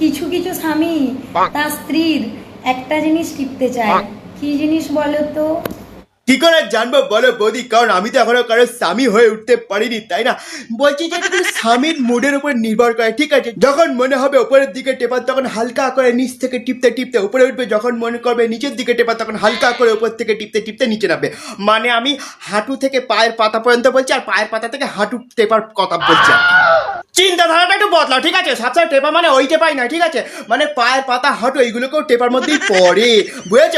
কিছু কিছু স্বামী তার স্ত্রীর একটা জিনিস টিপতে চায়। কি জিনিস বলো তো? কি করে জানব বলো বৌদি? কারণ আমি তো এখনও কারও স্বামী হয়ে উঠতে পারিনি তাই না? বলছি যে স্বামীর মুডের উপর নির্ভর করে ঠিক আছে? যখন মনে হবে উপরের দিকে টেপার তখন হালকা করে নিচ থেকে টিপতে টিপতে উপরে উঠবে। যখন মনে করবে নিচের দিকে টেপার তখন হালকা করে উপর থেকে টিপতে টিপতে নিচে নামবে। মানে আমি হাঁটু থেকে পায়ের পাতা পর্যন্ত বলছি আর পায়ের পাতা থেকে হাঁটু টেপার কথা বলছি। চিন্তাধারাটা একটু বদলাও, ঠিক আছে? সবসময় টেপা মানে ওই টেপাই না ঠিক আছে? মানে পায়ের পাতা হাঁটু, এইগুলোকেও টেপার মধ্যেই পড়ে, বুঝেছ?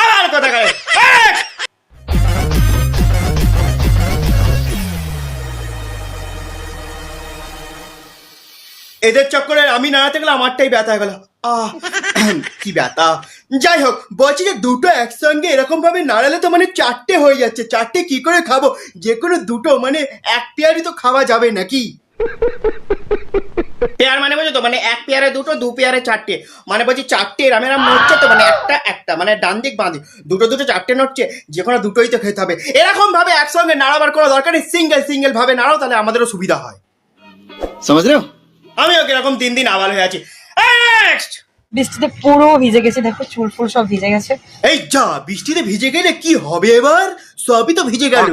আর কথা করে এদের চক্করে আমি নাড়াতে গেলে আমারটাই ব্যথা গেল। আহ কি ব্যথা। যাই হোক, বলছি যে দুটো একসঙ্গে এরকম ভাবে নাড়ালে তো মানে চারটে হয়ে যাচ্ছে। চারটে কি করে খাব? যে কোনো দুটো মানে এক পেয়ারই তো খাওয়া যাবে নাকি? পেয়ার মানে বোঝো তো? মানে এক পেয়ারে দুটো দু পেয়ারে চারটে। মানে বলছি চারটে এরম এরম নড়ছে তো মানে একটা একটা মানে ডান দিক বাঁধি দুটো দুটো চারটে নড়ছে যে কোনো দুটোই তো খেতে হবে। এরকম ভাবে একসঙ্গে নাড়াবার কোনো দরকার নেই সিঙ্গেল সিঙ্গেল ভাবে নাড়াও তাহলে আমাদেরও সুবিধা হয়। সমাজ রেও আমিও কীরকম তিন দিন আবাল হয়ে আছি। নেক্সট বৃষ্টিতে পুরো ভিজে গেছে দেখো চুল ফুল সব ভিজে গেছে। এই যা বৃষ্টিতে ভিজে গেলে কি হবে এবার? সবই তো ভিজে গেল।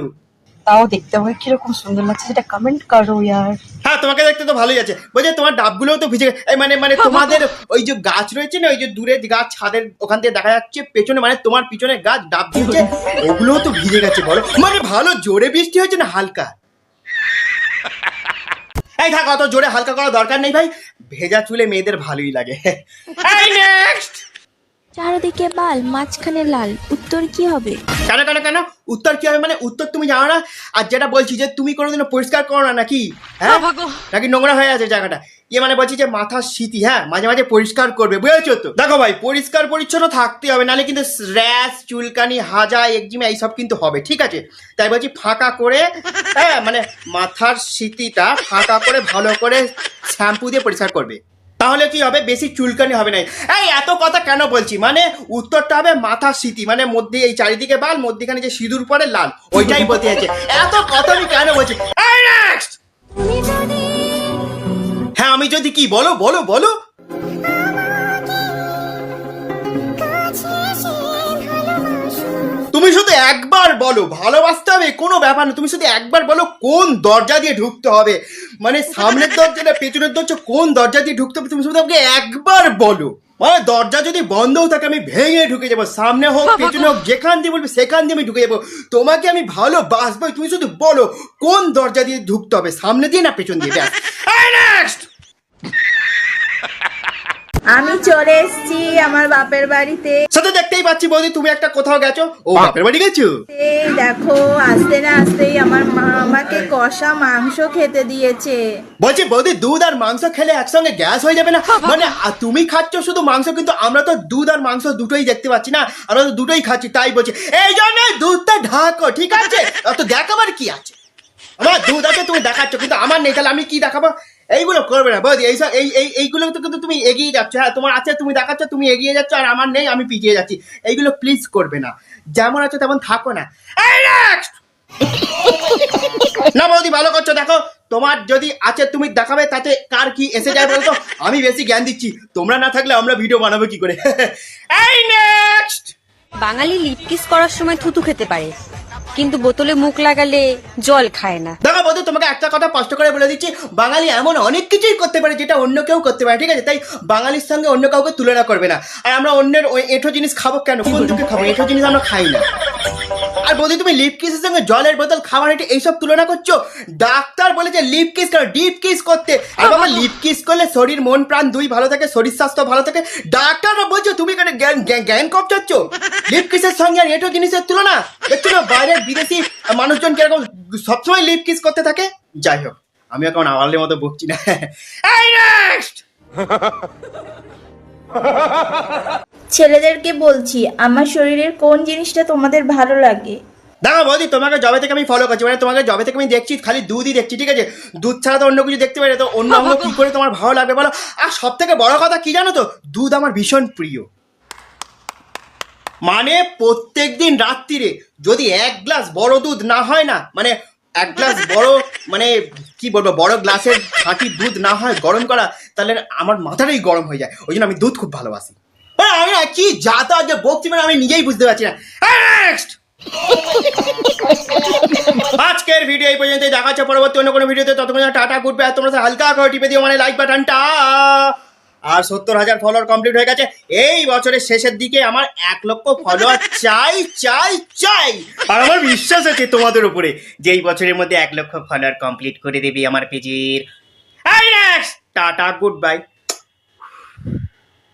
তাও দেখতে হবে কীরকম সুন্দর লাগছে সেটা কমেন্ট করো ইয়ার। হ্যাঁ তোমাকে দেখতে তো ভালোই আছে। বলছে তোমার ডাবগুলোও তো ভিজে এই মানে মানে তোমাদের ওই যে গাছ রয়েছে না ওই যে দূরে গাছ ছাদের ওখান থেকে দেখা যাচ্ছে পেছনে মানে তোমার পিছনে গাছ ডাব ওগুলোও তো ভিজে গেছে বলো। মানে ভালো জোরে বৃষ্টি হয়েছে না হালকা? এই থাক অত জোরে হালকা করার দরকার নেই ভাই। ভেজা চুলে মেয়েদের ভালোই লাগে। এই নেক্সট চারদিকে বাল মাঝখানে লাল। উত্তর কি হবে? কেন কেন কেন? উত্তর কি হবে মানে? উত্তর তুমি জানো না? আর যেটা বলছি যে তুমি কোনোদিনও পরিষ্কার করো না নাকি? হ্যাঁ? নাকি নোংরা হয়ে আছে জায়গাটা? ইয়ে মানে বলছি যে মাথার স্মৃতি হ্যাঁ? মাঝে মাঝে পরিষ্কার করবে বুঝেছ তো? দেখো ভাই পরিষ্কার পরিচ্ছন্ন থাকতে হবে নাহলে কিন্তু র্যাশ চুলকানি হাজা একজিমা এইসব কিন্তু হবে ঠিক আছে? তাই বলছি ফাঁকা করে হ্যাঁ? মানে মাথার স্মৃতিটা ফাঁকা করে ভালো করে শ্যাম্পু দিয়ে পরিষ্কার করবে। তাহলে কি হবে? বেশি চুলকানি হবে না। এই, এত কথা কেন বলছি? মানে উত্তরটা হবে মাথার স্মৃতি মানে মধ্যে এই চারিদিকে বাল, মধ্যেখানে যে সিঁদুর পরে লাল। ওইটাই বলতে আছে এত কথা আমি কেন বলছি? হ্যাঁ আমি যদি কি, বলো বলো বলো। তুমি শুধু একবার বলো ভালোবাসতে হবে? কোনো ব্যাপার না তুমি শুধু একবার বলো কোন দরজা দিয়ে ঢুকতে হবে? মানে সামনের দরজা না পেছনের দরজা কোন দরজা দিয়ে ঢুকতে হবে? তুমি শুধু আমাকে একবার বলো। মানে দরজা যদি বন্ধও থাকে আমি ভেঙে ঢুকে যাব। সামনে হোক পেছনে হোক যেখান দিয়ে বলবে সেখান দিয়ে আমি ঢুকে যাব। তোমাকে আমি ভালোবাসবো তুমি শুধু বলো কোন দরজা দিয়ে ঢুকতে হবে? সামনে দিয়ে না পেছন দিয়ে? ব্যাস এই next! আমি চলে এসেছি আমার বাপের বাড়িতে। সেটা দেখতেই পাচ্ছি বৌদি তুমি একটা কোথাও গেছো? ও বাপের বাড়ি গেছো? এই দেখো আসতে না আসতেই আমার মা আমাকে কষা মাংস খেতে দিয়েছে। বলছি বৌদি দুধ আর মাংস খেলে একসঙ্গে গ্যাস হয়ে যাবে না? মানে তুমি খাচ্ছ শুধু মাংস কিন্তু আমরা তো দুধ আর মাংস দুটোই দেখতে পাচ্ছি না? আমরা তো দুটোই খাচ্ছি তাই বলছি। এই জন্য দুধটা ঢাকো ঠিক আছে? তো দেখাবার কি আছে। আমার দুধ আছে তুমি দেখাচ্ছ কিন্তু আমার নেই তাহলে আমি কি দেখাবো? এইগুলো করবে না। বৌদি, এইসব, এই এই, এইগুলো তো কিন্তু তুমি এগিয়ে যাচ্ছ। হ্যাঁ তোমার আছে, তুমি দেখাচ্ছ, তুমি এগিয়ে যাচ্ছ, আর আমার নেই, আমি পিছিয়ে যাচ্ছি। এইগুলো প্লিজ করবে না। যেমন আছো তেমন থাকো না। না বৌদি, ভালো করছ, দেখো। তোমার যদি আছে, তুমি দেখাবে, তাতে কার কি এসে যায় বলতো আমি বেশি জ্ঞান দিচ্ছি। তোমরা না থাকলে আমরা ভিডিও বানাবো কি করে? এই নেক্সট বাঙালি লিপ কিস করার সময় থুতু খেতে পারে। কিন্তু বোতলে মুখ লাগালে জল খায় না। দেখো বৌদি তোমাকে একটা কথা স্পষ্ট করে বলে দিচ্ছি বাঙালি এমন অনেক কিছুই করতে পারে যেটা অন্য কেউ করতে পারে ঠিক আছে? তাই বাঙালির সঙ্গে অন্য কাউকে তুলনা করবে না। আর আমরা অন্যের ওই এঁঠো জিনিস খাব কেন? কোন দুঃখে খাব? এঁঠো জিনিস আমরা খাই না। আর বৌদি তুমি লিপ কিসের সঙ্গে জলের বোতল খাবার হেঁটে এইসব তুলনা করছ? ডাক্তার বলেছে লিপ কিস কেন ডিপ কিস করতে। আর বাবা লিপ কিস করলে শরীর মন প্রাণ দুই ভালো থাকে শরীর স্বাস্থ্য ভালো থাকে। ডাক্তাররা বলছো তুমি কেন জ্ঞান জ্ঞান- জ্ঞান কপ চাচ্ছ লিপ কিসের সঙ্গে আর এটো জিনিসের তুলনা? দেখছ না বাইরের বিদেশি মানুষজন কীরকম সবসময় লিপ কিস করতে থাকে? যাই হোক আমি এখন আওয়ালের মতো বকছি না! ছেলেদেরকে বলছি আমার শরীরের কোন জিনিসটা তোমাদের ভালো লাগে? দেখো বৌদি তোমাকে জবে থেকে আমি ফলো করছি। মানে তোমাকে জবে থেকে আমি দেখছি খালি দুধই দেখছি ঠিক আছে? দুধ ছাড়া তো অন্য কিছু দেখতে পারি তো অন্য অন্য কি করে তোমার ভালো লাগবে বলো? আর সব থেকে বড় কথা কি জানো তো? দুধ আমার ভীষণ প্রিয়। মানে প্রত্যেক দিন রাত্রিরে যদি এক গ্লাস বড় দুধ না হয় না মানে এক গ্লাস বড় মানে কি বলব, বড় গ্লাসের খাঁটি দুধ না হয়, গরম করা, তাহলে আমার মাথাটাই গরম হয়ে যায়। ওই জন্য আমি দুধ খুব ভালোবাসি। আরে আমি না কি যাতা যে বকছি মানে আমি নিজেই বুঝতে পারছি না! আজকের ভিডিও এই পর্যন্ত দেখা হচ্ছে পরবর্তী অন্য কোনো ভিডিওতে ততক্ষণ টাটা গুড বাই তোমরা হালকা করে টিপে দিও মানে লাইক বাটনটা আর সত্তর হাজার ফলোয়ার কমপ্লিট হয়ে গেছে। এই বছরের শেষের দিকে আমার এক লক্ষ ফলোয়ার চাই চাই চাই। আর আমার বিশ্বাস আছে তোমাদের উপরে যে এই বছরের মধ্যে এক লক্ষ ফলোয়ার কমপ্লিট করে দেবে আমার পেজের। Tata good bye